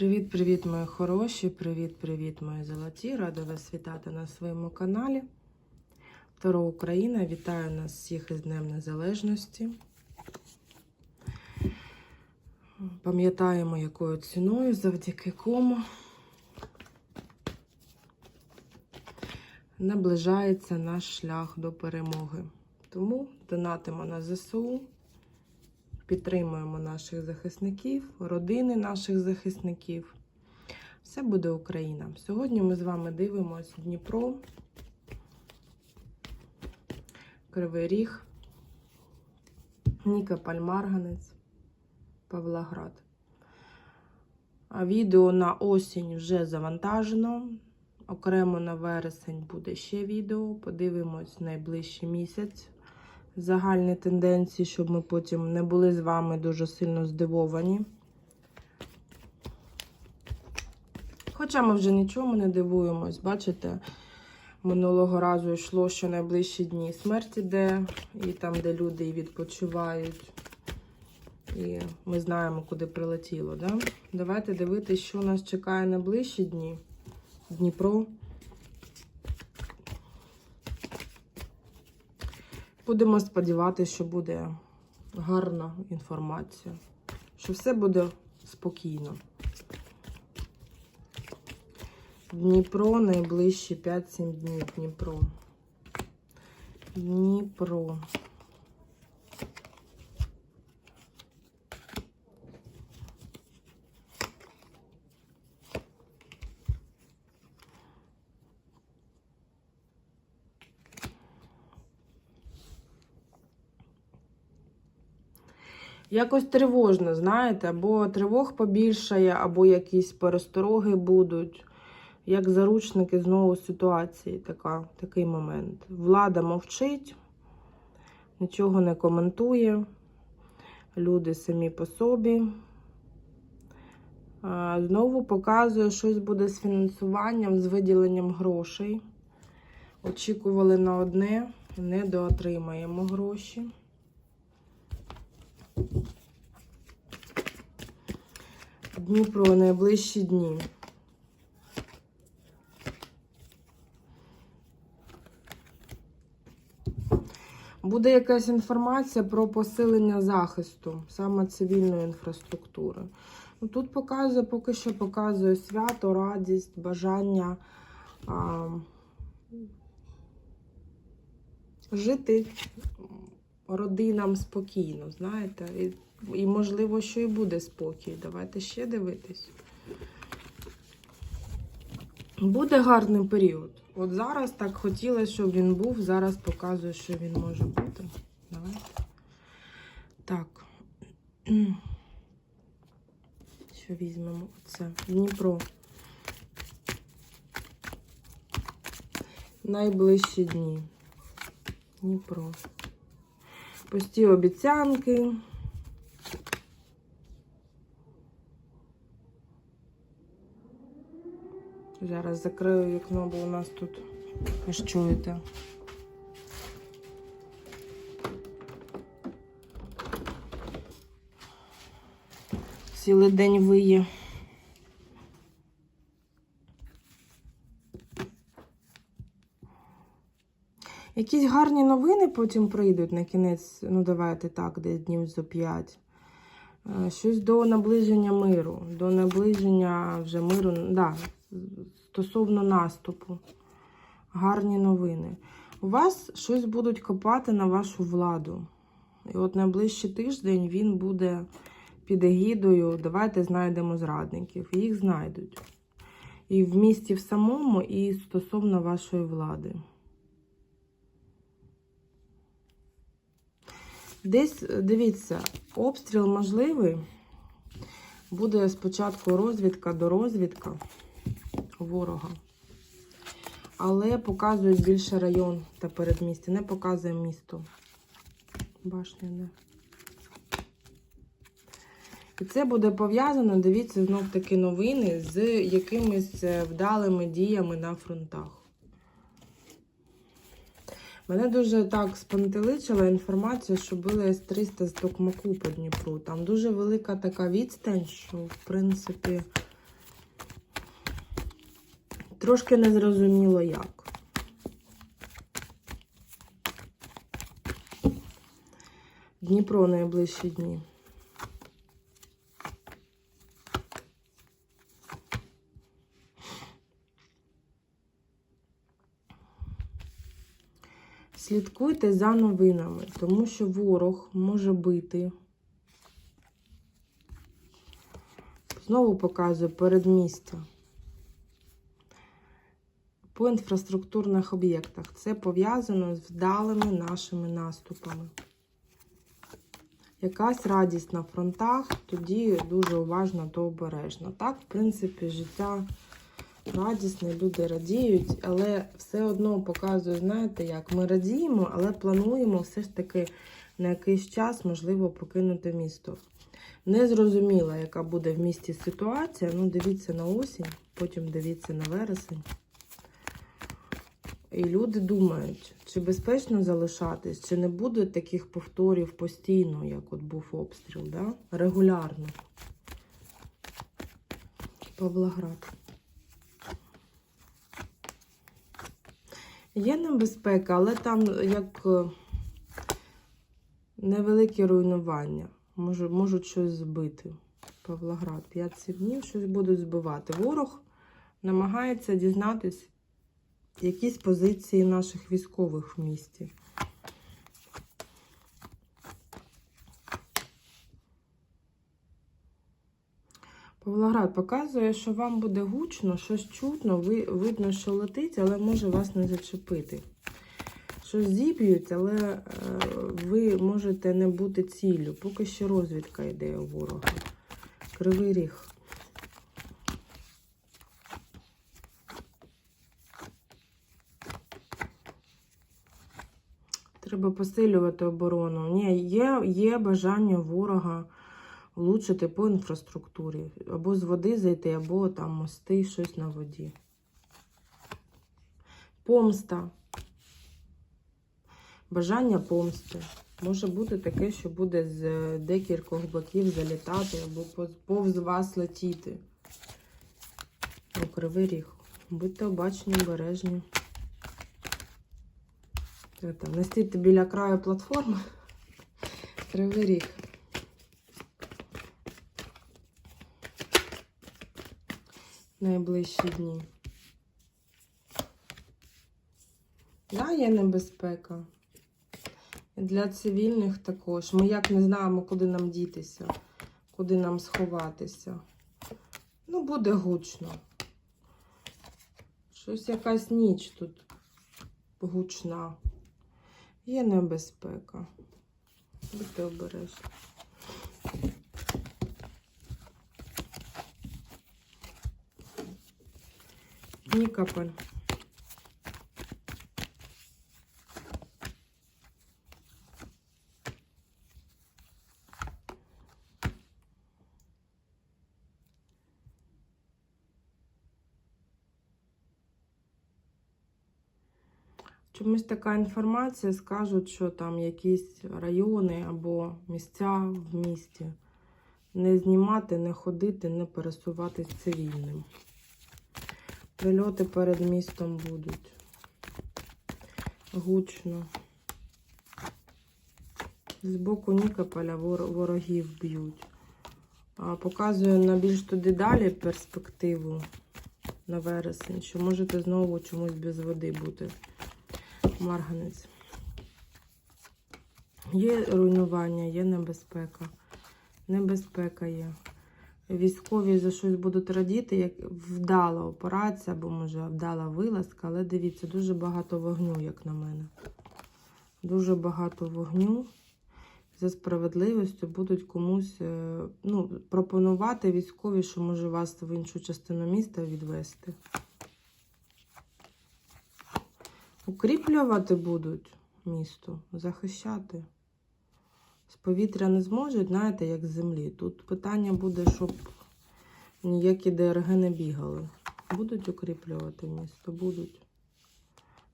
Привіт-привіт, мої хороші! Привіт-привіт, мої золоті! Рада вас вітати на своєму каналі. Таро Україна. Вітаю нас всіх із Днем Незалежності. Пам'ятаємо, якою ціною, завдяки кому наближається наш шлях до перемоги. Тому донатимо на ЗСУ. Підтримуємо наших захисників, родини наших захисників. Все буде Україна. Сьогодні ми з вами дивимося Дніпро, Кривий Ріг, Нікополь Марганець, Павлоград. А відео на осінь вже завантажено. Окремо на вересень буде ще відео. Подивимось найближчий місяць загальні тенденції, щоб ми потім не були з вами дуже сильно здивовані. Хоча ми вже нічому не дивуємось, бачите, минулого разу йшло, що найближчі дні смерть іде, і там, де люди і відпочивають. І ми знаємо, куди прилетіло. Да? Давайте дивитися, що нас чекає найближчі дні. Дніпро. Будемо сподіватися, що буде гарна інформація, що все буде спокійно. Дніпро найближчі 5-7 днів. Дніпро. Дніпро. Якось тривожно, знаєте, або тривог побільшає, або якісь перестороги будуть. Як заручники знову ситуації, така, такий момент. Влада мовчить, нічого не коментує. Люди самі по собі. Знову показує, щось буде з фінансуванням, з виділенням грошей. Очікували на одне, не доотримаємо гроші. Дніпро найближчі дні. Буде якась інформація про посилення захисту, саме цивільної інфраструктури. Ну, Тут показує, поки що показує свято, радість, бажання а, жити родинам спокійно, знаєте. І, і можливо, що і буде спокій. Давайте ще дивитись. Буде гарний період. От зараз так хотілося, щоб він був. Зараз показує, що він може бути. Давайте. Так. Що візьмемо? Оце. Дніпро. Найближчі дні. Дніпро. Пусті обіцянки. Зараз закрию вікно, бо у нас тут ви ж чуєте. Цілий день виє. Якісь гарні новини потім прийдуть на кінець, ну давайте так, десь днів за п'ять. Е, Щось до наближення миру, до наближення вже миру, да, стосовно наступу. Гарні новини. У вас щось будуть копати на вашу владу. І от найближчий тиждень він буде під егідою. Давайте знайдемо зрадників. Їх знайдуть. І в місті в самому, і стосовно вашої влади. Десь, дивіться, обстріл можливий. Буде спочатку розвідка до розвідка ворога. Але показують більше район та передмістя. Не показує місто. Башня не. І це буде пов'язано, дивіться, знов таки новини з якимись е, вдалими діями на фронтах. Мене дуже так спантеличила інформація, що били С-300 з токмаку по Дніпру. Там дуже велика така відстань, що, в принципі, трошки незрозуміло як. Дніпро найближчі дні. Слідкуйте за новинами, тому що ворог може бити. Знову показую передмістя. По інфраструктурних об'єктах. Це пов'язано з вдалими нашими наступами. Якась радість на фронтах, тоді дуже уважно та обережно. Так, в принципі, життя радісне, люди радіють, але все одно показує, знаєте, як ми радіємо, але плануємо все ж таки на якийсь час, можливо, покинути місто. Не зрозуміла, яка буде в місті ситуація. Ну, дивіться на осінь, потім дивіться на вересень. І люди думають, чи безпечно залишатись, чи не буде таких повторів постійно, як от був обстріл, да? регулярно. Павлоград. Є небезпека, але там як е, невеликі руйнування. Може, можуть щось збити. Павлоград, 5-7 днів щось будуть збивати. Ворог намагається дізнатись якісь позиції наших військових в місті. Павлоград показує, що вам буде гучно, щось чутно, ви, видно, що летить, але може вас не зачепити. Щось зіб'ють, але е, ви можете не бути ціллю. Поки що розвідка йде у ворога. Кривий ріг. Треба посилювати оборону. Ні, є, є бажання ворога влучити по інфраструктурі. Або з води зайти, або там мости, щось на воді. Помста. Бажання помсти. Може бути таке, що буде з декількох боків залітати, або повз вас летіти. О, кривий ріг. Будьте обачені, обережні. Це Нестіть біля краю платформи. Кривий ріг. Найближчі дні. Да, є небезпека. Для цивільних також. Ми як не знаємо, куди нам дітися, куди нам сховатися. Ну, буде гучно. Щось якась ніч тут гучна. Є небезпека. Будьте обережні. Нікополь. Чомусь така інформація скажуть, що там якісь райони або місця в місті. Не знімати, не ходити, не пересуватись цивільним. Прильоти перед містом будуть. Гучно. З боку Нікополя ворогів б'ють. А Показую на більш туди далі перспективу на вересень, що можете знову чомусь без води бути. Марганець. Є руйнування, є небезпека. Небезпека є. Військові за щось будуть радіти, як вдала операція, або, може, вдала вилазка, але дивіться, дуже багато вогню, як на мене. Дуже багато вогню. За справедливістю будуть комусь е, ну, пропонувати військові, що може вас в іншу частину міста відвести. Укріплювати будуть місто, захищати. Повітря не зможуть, знаєте, як з землі. Тут питання буде, щоб ніякі ДРГ не бігали. Будуть укріплювати місто, будуть.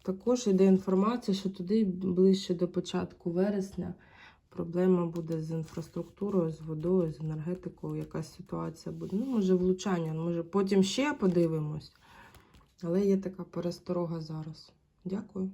Також йде інформація, що туди ближче до початку вересня проблема буде з інфраструктурою, з водою, з енергетикою. Якась ситуація буде. Ну, може, влучання, може, потім ще подивимось. Але є така пересторога зараз. Дякую.